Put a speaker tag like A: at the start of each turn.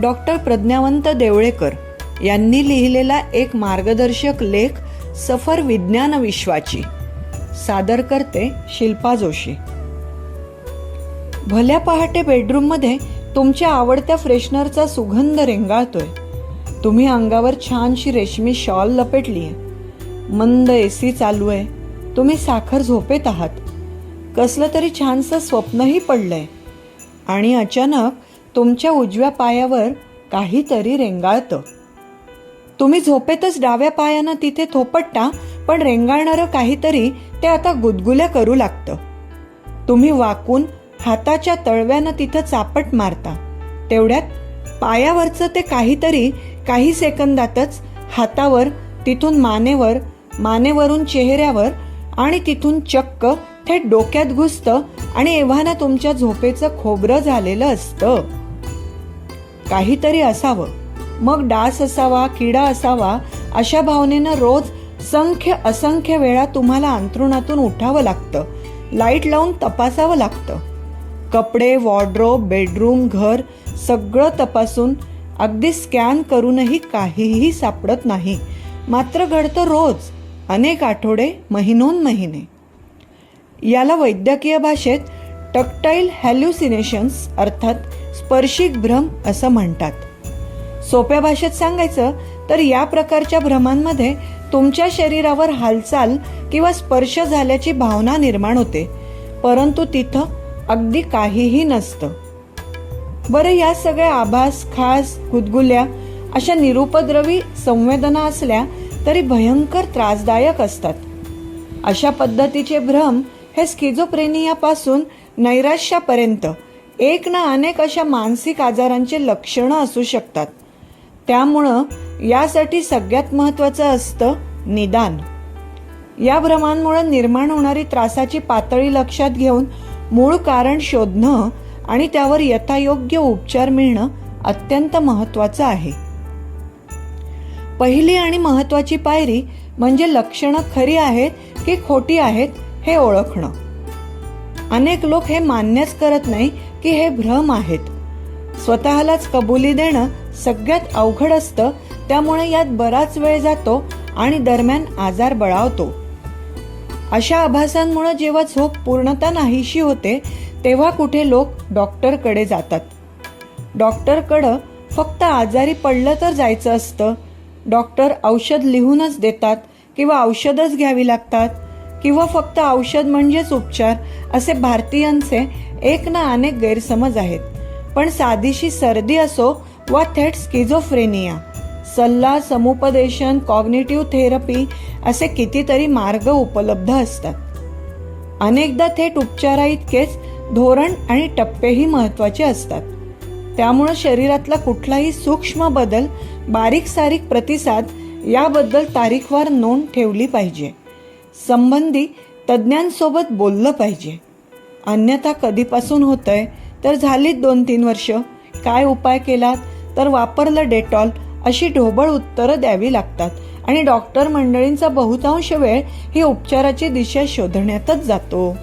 A: Doctor प्रज्ञावंत Devlekar यांनी लिहिलेला एक मार्गदर्शक लेख सफर विज्ञान विश्वाची. सादर करते शिल्पा जोशी. भल्या पहाटे बेडरूममध्ये तुमच्या आवडत्या फ्रेशनरचा सुगंध रेंगाळतोय. तुम्ही अंगावर छानशी रेशमी शॉल लपेटली आहे मंद एसी चालू आहे. तुम्ही साखर झोपेत आहात. कसलं तरी छानसं स्वप्नही पडलंय. आणि अचानक तुमच्या उजव्या पायावर काहीतरी रेंगाळतं. तुम्ही झोपेतच डाव्या पायानं तिथे थोपटता पण रेंगाळणारं काहीतरी ते आता गुदगुल्या करू लागतं. तुम्ही वाकून हाताच्या तळव्यानं तिथं चापट मारता. तेवढ्यात पायावरचं ते काहीतरी काही सेकंदातच हातावर तिथून मानेवर मानेवरून चेहऱ्यावर आणि तिथून चक्क थेट डोक्यात घुसतं आणि एव्हाना तुमच्या झोपेचं खोबरं झालेलं असतं. काहीतरी असावं. मग डास असावा किडा असावा अशा भावनेनं रोज संख्य असंख्य वेळा तुम्हाला अंथरुणातून उठावं लागतं. लाइट लावून तपासावं लागतं. कपडे वॉर्ड्रोब बेडरूम घर सगळं तपासून अगदी स्कॅन करूनही काहीही सापडत नाही. मात्र घडतं रोज अनेक आठवडे महिनोन महिने. याला वैद्यकीय भाषेत टक्टाईल हॅल्युसिनेशन्स अर्थात स्पर्शिक भ्रम असं म्हणतात. सोप्या भाषेत सांगायचं तर या प्रकारच्या भ्रमांमध्ये तुमच्या शरीरावर हालचाल किंवा स्पर्श झाल्याची भावना निर्माण होते परंतु तिथं अगदी काहीही नसतं. बरं या सगळ्या आभास खास गुदगुल्या अशा निरुपद्रवी संवेदना असल्या तरी भयंकर त्रासदायक असतात. अशा पद्धतीचे भ्रम हे स्किझोप्रेनियापासून नैराश्यापर्यंत एक ना अनेक अशा मानसिक आजारांचे लक्षणं असू शकतात. त्यामुळं यासाठी सगळ्यात महत्त्वाचं असतं निदान. या भ्रमांमुळे निर्माण होणारी त्रासाची पातळी लक्षात घेऊन मूळ कारण शोधणं आणि त्यावर यथायोग्य उपचार मिळणं अत्यंत महत्त्वाचं आहे. पहिली आणि महत्त्वाची पायरी म्हणजे लक्षणं खरी आहेत की खोटी आहेत हे ओळखणं. अनेक लोक हे मान्यच करत नाही की हे भ्रम आहेत. स्वतःलाच कबुली देणं सगळ्यात अवघड असतं त्यामुळे यात बराच वेळ जातो आणि दरम्यान आजार बळावतो. अशा आभासांमुळे जेव्हा झोप पूर्णता नाहीशी होते तेव्हा कुठे लोक डॉक्टरकडे जातात. डॉक्टरकडं फक्त आजारी पडलं तर जायचं असतं. डॉक्टर औषध लिहूनच देतात किंवा औषधच घ्यावी लागतात. किंवा फक्त औषध म्हणजेच उपचार असे भारतीयांचे एक ना अनेक गैरसमज आहेत. पण साधीशी सर्दी असो वा थेट स्किझोफ्रेनिया सल्ला समुपदेशन कॉग्नेटिव्ह थेरपी असे कितीतरी मार्ग उपलब्ध असतात. अनेकदा थेट उपचाराइतकेच धोरण आणि टप्पेही महत्त्वाचे असतात. त्यामुळं शरीरातला कुठलाही सूक्ष्म बदल बारीक सारीक प्रतिसाद याबद्दल तारीखवार नोंद ठेवली पाहिजे. संबंधी तज्ज्ञांसोबत बोललं पाहिजे. अन्यथा कधीपासून होतंय? तर झालीत दोन तीन वर्ष. काय उपाय केलात? तर वापरलं डेटॉल. अशी ढोबळ उत्तरं द्यावी लागतात. आणि डॉक्टर मंडळींचा बहुतांश वेळ ही उपचाराची दिशा शोधण्यातच जातो.